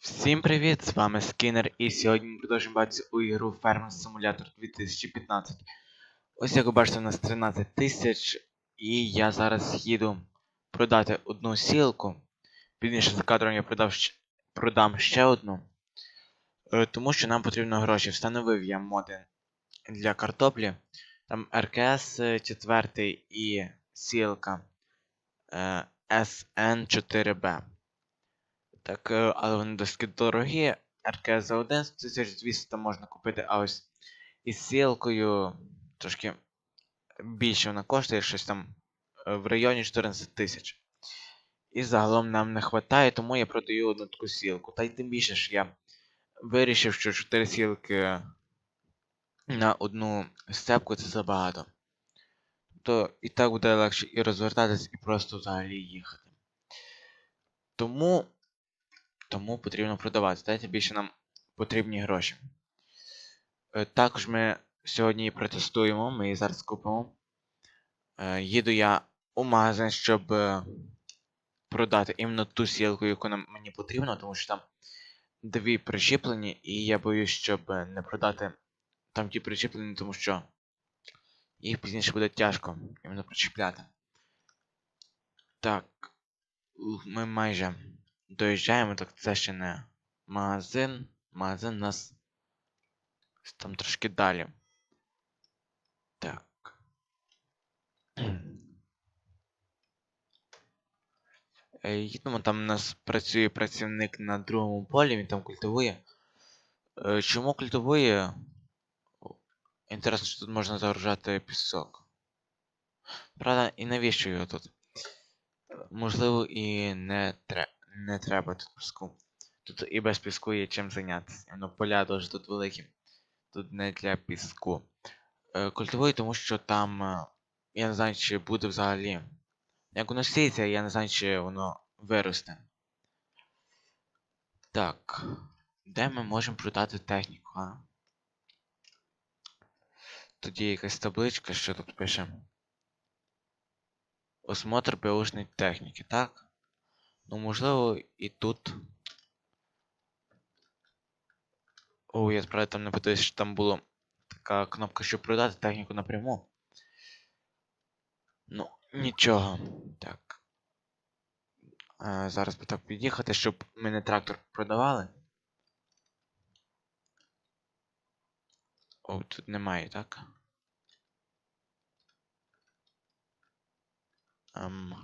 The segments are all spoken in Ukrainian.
Всім привіт! З вами Скінер, і сьогодні ми продовжуємо бачити у ігру Farm Simulator 2015. Ось як ви бачите, у нас 13 тисяч, і я зараз їду продати одну сілку. Пізніше за кадром я продав продам ще одну. Е, Тому що нам потрібно гроші. Встановив я моди для картоплі. Там РКС 4 і сілка е, SN4B. Так, е, але вони досить дорогі. РК за 11 тисяч 200 можна купити, а ось із сілкою трошки більше вона коштує щось там е, в районі 14 тисяч. І загалом нам не вистачає, тому я продаю одну таку сілку. Та й тим більше ж я вирішив, що 4 сілки на одну степку це забагато. То і так буде легше і розвертатись, і просто взагалі їхати. Тому тому потрібно продавати. Дайте більше нам потрібні гроші. Е, Також ми сьогодні протестуємо, ми її зараз купимо. Е, Їду я у магазин, щоб е, продати іменно ту сілку, яку нам мені потрібно, тому що там дві прищеплені, і я боюсь, щоб не продати там ті прищеплені, тому що їх пізніше буде тяжко іменно причіпляти. Так. Ми майже доїжджаємо, так це ще не магазин. Магазин у нас там трошки далі. Так. Їдемо, там у нас працює працівник на другому полі, він там культивує. Е, Чому культивує? Інтересно, що тут можна загружати пісок. Правда, і навіщо його тут? Можливо, і не, тре... не треба тут піску. Тут і без піску є чим зайнятися. Ну, поля дуже тут великі. Тут не для піску. Е, культивую, тому що там. е, Я не знаю, чи буде взагалі. Як воно сіється, я не знаю, чи воно виросте. Так. Де ми можемо продати техніку, а? Тут є якась табличка, що тут пише. Осмотр беушної техніки, так? Ну, можливо, і тут. О, я справді там не подивився, що там була така кнопка, щоб продати техніку напряму. Ну, нічого. Так. Е, зараз би так під'їхати, щоб ми не трактор продавали. О, тут немає, так? Ем...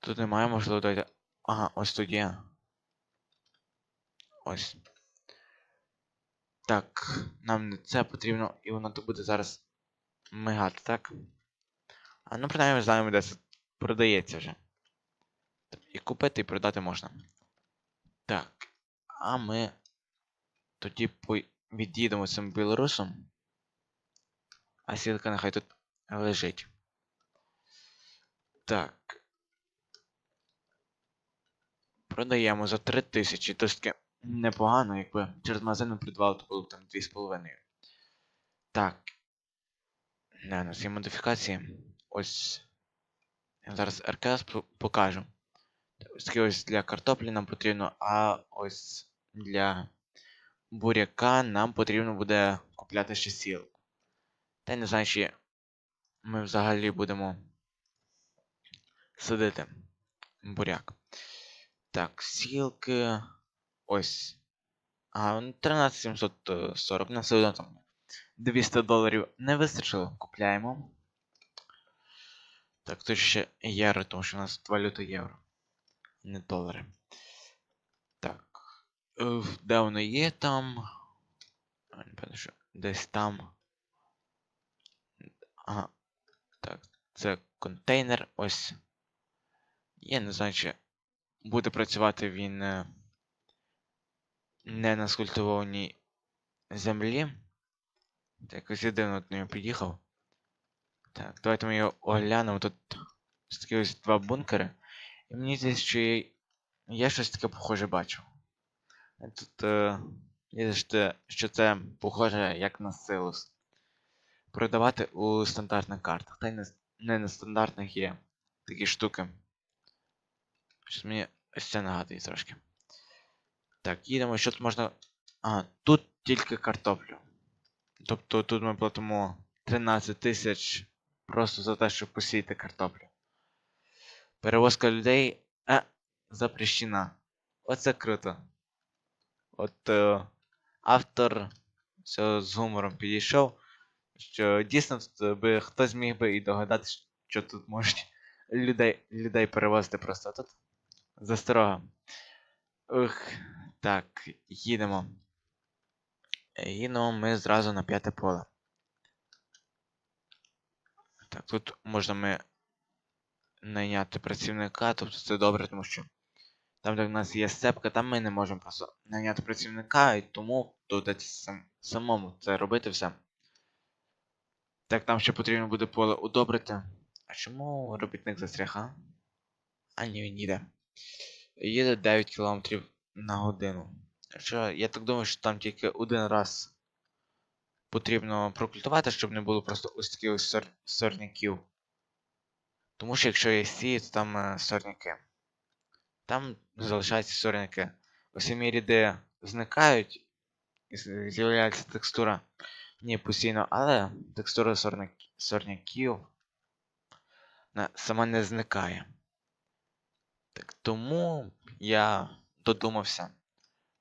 Тут немає, можливо, дойде. Ага, ось тут є. Ось. Так, нам не це потрібно, і воно тут буде зараз мигати, так? А ну принаймні знаємо, де це продається вже. І купити, і продати можна. Так. А ми тоді по... цим білорусом. А сітка нехай тут лежить. Так. Продаємо за 3000. Досить непогано, якби через магазин ми придбали, то було б там 2,5. Так. Не, у нас є модифікації. Ось. Я зараз РКС покажу. Ось таке ось для картоплі нам потрібно, а ось для буряка нам потрібно буде купляти ще сілку. Та й не знаю, чи ми взагалі будемо садити буряк. Так, сілки. Ось. А, ну, 13740. На все там 200 доларів не вистачило. Купляємо. Так, тут ще євро, тому що у нас валюта євро. Не долари. Так. Е, Де воно є там? Не що десь там. Ага. Так, це контейнер. Ось. Я не знаю, чи буде працювати він е, не на скультивованій землі. Так, якось я дивно до нього під'їхав. Так, давайте ми його оглянемо. Тут такі ось два бункери. І мені здається, що я, щось таке похоже бачив. Тут е, є що, це похоже як на силус. Продавати у стандартних картах. Та й не на стандартних є такі штуки. Щось мені Ось це нагадує трошки. Так, їдемо, що тут можна. А, тут тільки картоплю. Тобто тут ми платимо 13 тисяч просто за те, щоб посіяти картоплю. Перевозка людей. А, запрещена. Оце круто. От е, автор цього з гумором підійшов, що дійсно тут би хтось міг би і догадатися, що тут можуть людей, людей перевозити просто тут. Засторога. Ух, так, їдемо. Їдемо ми зразу на п'яте поле. Так, тут можна ми найняти працівника, тобто це добре, тому що там, де в нас є сцепка, там ми не можемо просто найняти працівника, і тому доведеться сам, самому це робити все. Так, нам ще потрібно буде поле удобрити. А чому робітник застряг, а? А ні, він їде. Їде 9 км на годину. Що, я так думаю, що там тільки один раз потрібно прокультувати, щоб не було просто ось таких ось сор... сорняків. Тому що якщо є сії, то там е, сорняки. Там залишаються сорняки. Ось самі ряди зникають, і з'являється текстура не постійно, але текстура сорняк... сорняків сама не зникає. Так тому я додумався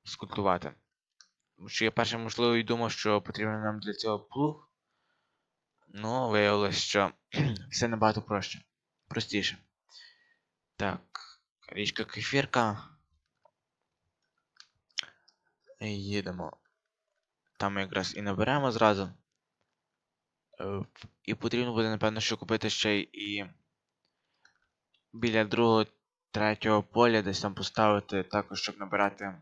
скультувати. Тому що я перше, можливо, і думав, що потрібен нам для цього плуг. Ну, виявилось, що все набагато проще. Простіше. Так, річка кефірка. Їдемо. Там якраз і наберемо зразу. Е, І потрібно буде, напевно, що купити ще і біля другого, третього поля десь там поставити також, щоб набирати.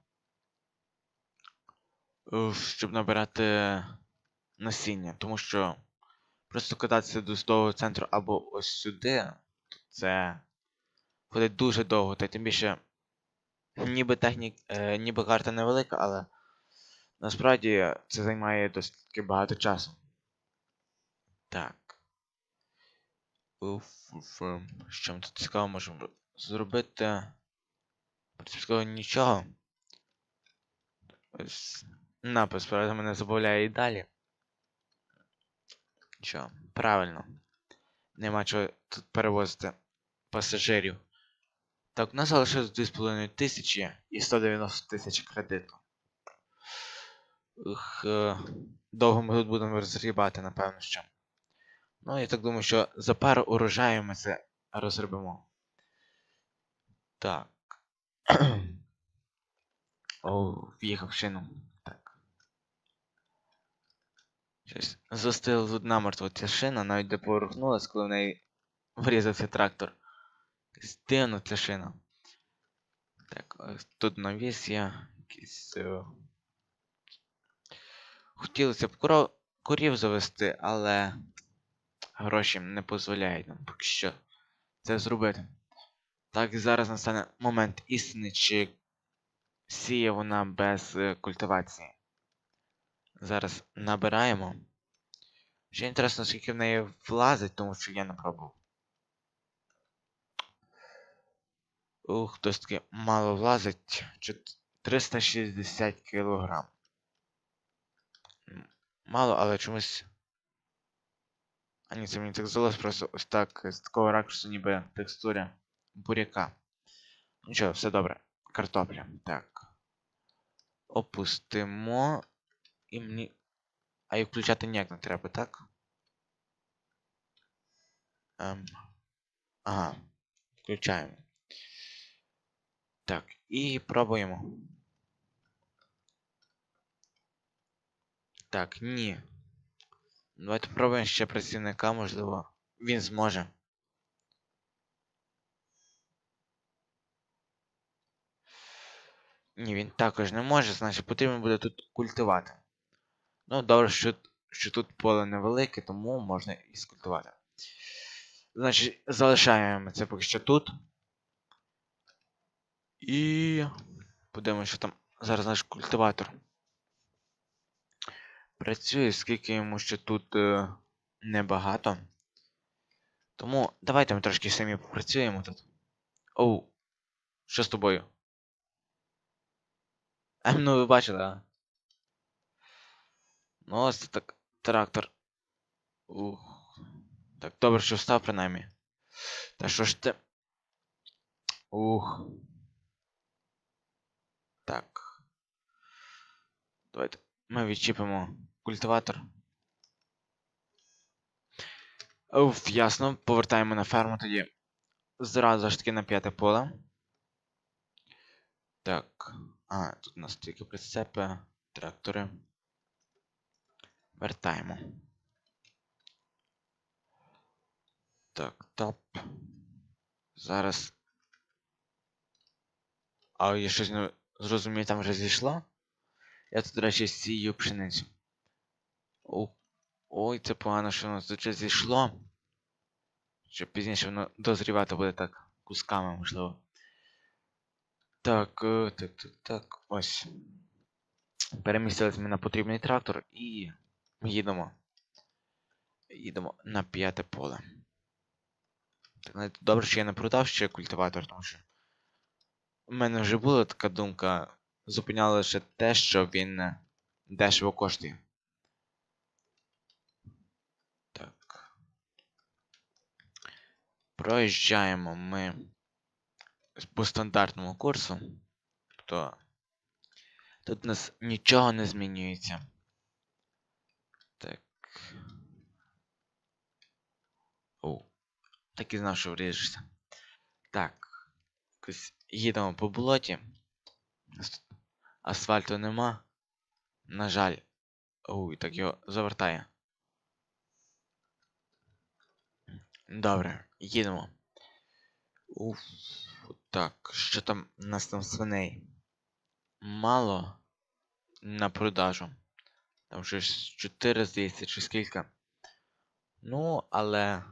Щоб набирати насіння. Тому що просто кататися до того центру або ось сюди, це буде дуже довго, та й тим більше. Ніби технік, е, ніби карта невелика, але насправді це займає досить багато часу. Так. Уф, уф, Що ми тут цікаво можемо зробити? Цікаво нічого. Ось напис, правда, мене забавляє і далі. Що, правильно. Нема чого тут перевозити пасажирів. Так, у нас залишилось 2,5 тисячі і 190 тисяч кредиту. Ух, е, довго ми тут будемо розгрібати, напевно, що. Ну, я так думаю, що за пару урожаю ми це розробимо. Так. О, в'їхав шину. Так. Щось застила тут намертво ця шина, навіть де поворухнулась, коли в неї врізався трактор. Дивна ця шина. Так, ось тут навіс є. Якийсь. Е... Хотілося б коро... корів завести, але гроші не дозволяють нам поки що це зробити. Так, і зараз настане момент істини, чи сіє вона без е, культивації. Зараз набираємо. Ще інтересно, скільки в неї влазить, тому що я не пробував. Ух, досить таки мало влазить. 360 кілограм. Мало, але чомусь. А ні, це мені так здалось просто ось так, з такого ракурсу, ніби текстура буряка. Нічого, все добре. Картопля. Так. Опустимо. І мені. А їх включати ніяк не треба, так? Ем. Ага. Включаємо. Так, і пробуємо. Так, ні. Давайте пробуємо ще працівника, можливо. Він зможе. Ні, він також не може, значить потрібно буде тут культивати. Ну, добре, що, що тут поле невелике, тому можна і скультувати. Значить, залишаємо це поки що тут. І подивимося, що там зараз наш культиватор. Працює, скільки йому ще тут е, небагато. Тому давайте ми трошки самі попрацюємо тут. Оу. Що з тобою? Ем, ну ви бачили, а? Ну, ось це так. Трактор. Ух. Так, добре, що встав принаймні. Та що ж ти? Ух. Так. Давайте. Ми відчіпимо культиватор. Уф, ясно. Повертаємо на ферму тоді. Зразу ж таки на п'яте поле. Так. А, тут у нас тільки прицепи, трактори. Вертаємо. Так, топ. Зараз. А я щось не зрозумів, там вже зійшло. Я тут, до речі, сію пшеницю. О, ой, це погано, що воно тут вже зійшло. Що пізніше воно дозрівати буде так кусками, можливо. Так, е, так, так, так. Ось. Перемістились ми на потрібний трактор і їдемо. Їдемо на п'яте поле. Так, добре, що я не продав ще культиватор, тому що. У мене вже була така думка. Зупиняла лише те, що він дешево коштує. Так. Проїжджаємо ми по стандартному курсу. Тобто тут у нас нічого не змінюється. Так. О, так і знав, що вріжешся. Так. Якось їдемо по болоті. Асфальту нема. На жаль. Ой, так його завертає. Добре, їдемо. Уф, так, що там у нас там свиней? Мало на продажу. Там щось 4, здається, чи скільки. Ну, але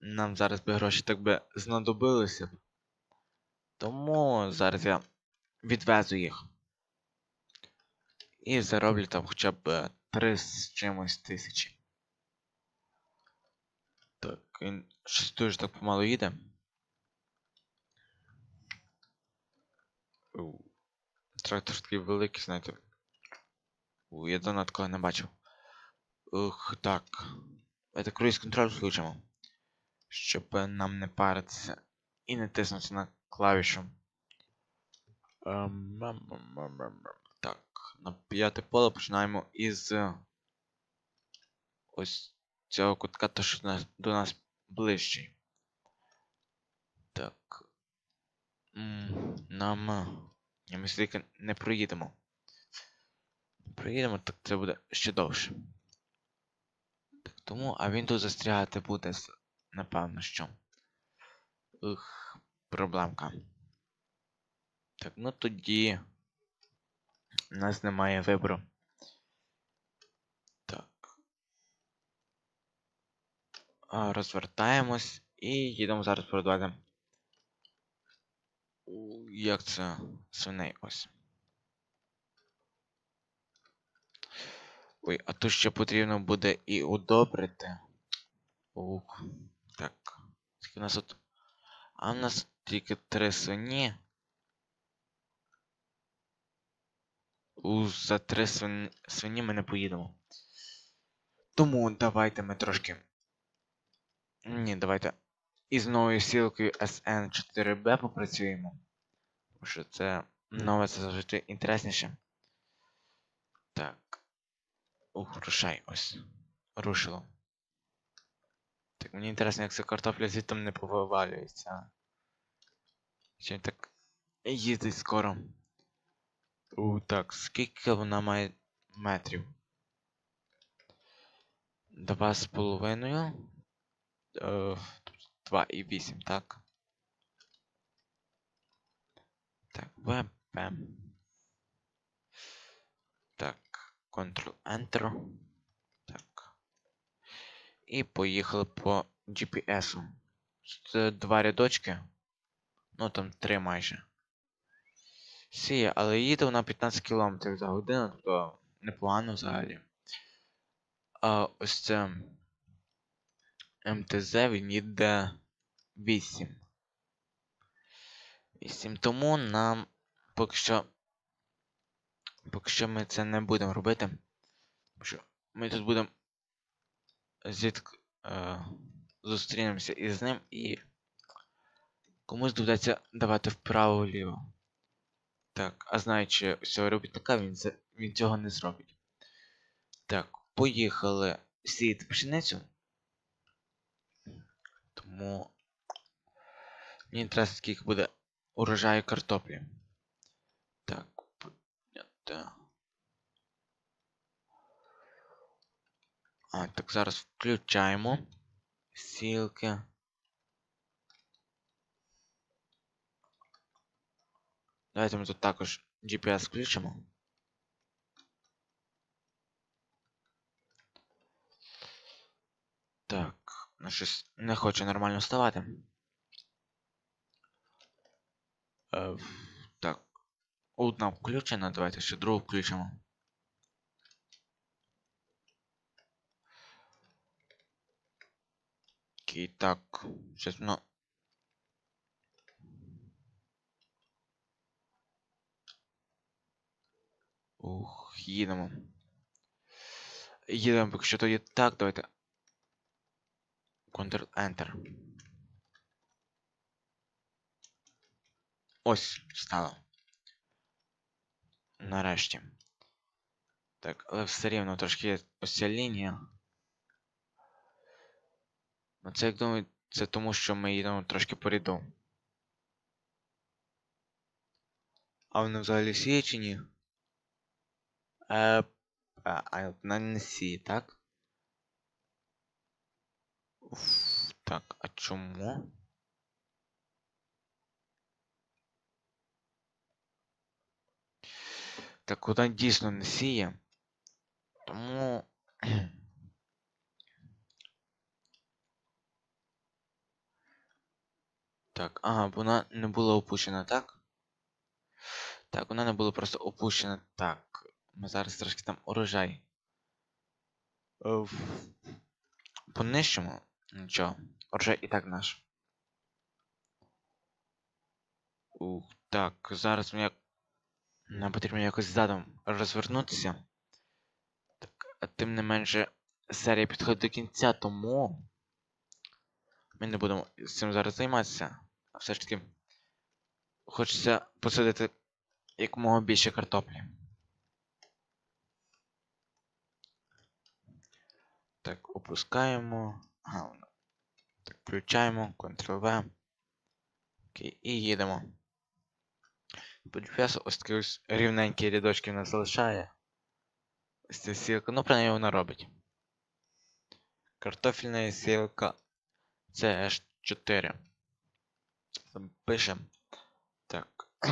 нам зараз би гроші так би знадобилися. Тому зараз я відвезу їх. І зароблю там хоча б 3 з чимось тисячі. Так, він щось дуже так помало їде. Трактор такий великий, знаєте. У, я давно такого не бачив. Ух, так. Давайте круїз контроль включимо. Щоб нам не паритися і не тиснути на клавішу. Ем. Так, на п'яте поле починаємо із е, ось цього кутка, то що до нас ближчий. Так. Нам. е, Ні, ми стільки не проїдемо. Не проїдемо, так це буде ще довше. Так, тому, а він тут застрягати буде, напевно, що. Ух, проблемка. Так, ну тоді. У нас немає вибору. Так. Розвертаємось і їдемо зараз продавати. Як це свиней ось. Ой, а тут ще потрібно буде і удобрити. Ух. Так. Скільки у нас тут. А у нас тільки три свині. У, за три свин... свині ми не поїдемо. Тому давайте ми трошки. Ні, давайте. Із новою сілкою SN4B попрацюємо. Тому що це нове це завжди інтересніше. Так. Ух, рушай ось. Рушило. Так, мені інтересно, як ця картопля звідтом не повивалюється. Чи так їздить скоро. У, так, скільки вона має метрів? Два з половиною. Е, Два і вісім, так? Так, ВП. Так, Ctrl-Enter. Так. І поїхали по GPS. Це два рядочки. Ну там три майже. Сіє, але їде вона 15 км за годину, то непогано взагалі. А ось це МТЗ він їде 8. 8. Тому нам поки що. Поки що ми це не будемо робити. Що ми тут будемо зітк... е... зустрінемося із ним і комусь доведеться давати вправо-вліво. Так, а знаючи цього робітника, він, він цього не зробить. Так, поїхали сіяти пшеницю. Тому мені інтересно, скільки буде урожаю картоплі. Так, понятно. А, так зараз включаємо сілки. Давайте ми тут також GPS включимо. Так, ну щось не хоче нормально вставати. Е, так. Одна включена, давайте ще другу включимо. Окей, так. Щось, ну. Ух, їдемо. Їдемо, поки що тоді так, давайте. Ctrl-Enter. Ось, стало. Нарешті. Так, але все рівно трошки є ось ця лінія. Ну це як думаю, це тому, що ми їдемо трошки по ряду. А вони взагалі сіє чи ні? Е, а, а не сіє, так? Уф, так, а чому? Так вона дійсно не сіє. Тому. Так, ага, вона не була опущена, так? Так, вона не була просто опущена. Так. Ми зараз трошки там урожай. Оф. Понищимо. Нічого. Урожай і так наш. Ух, так, зараз мені нам потрібно якось задом розвернутися. Так, а тим не менше серія підходить до кінця, тому ми не будемо цим зараз займатися. А все ж таки хочеться посадити якомога більше картоплі. Так, опускаємо. Ага. Так, включаємо, Ctrl-V. Окей, і їдемо. По ось такі рівненькі рядочки в нас залишає. Ось ця сілка, ну принаймні вона робить. Картофельна сілка CH4. Запишемо. Так.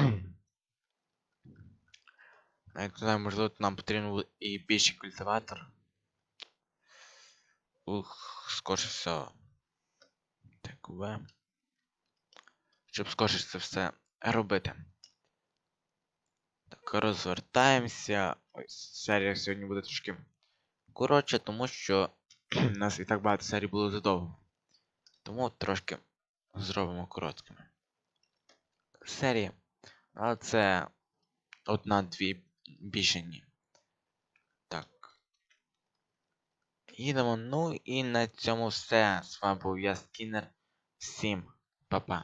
Навіть знаю, можливо, нам потрібен буде і більший культиватор. Ух, скорше все. Так. Щоб скорше це все робити. Так, розвертаємося. Ось серія сьогодні буде трошки коротше, тому що у нас і так багато серій було задовго. Тому трошки зробимо короткими. Серії. Але це одна-дві більше ні. Так. Їдемо. Ну і на цьому все. З вами був я Скінер. Всім па-па.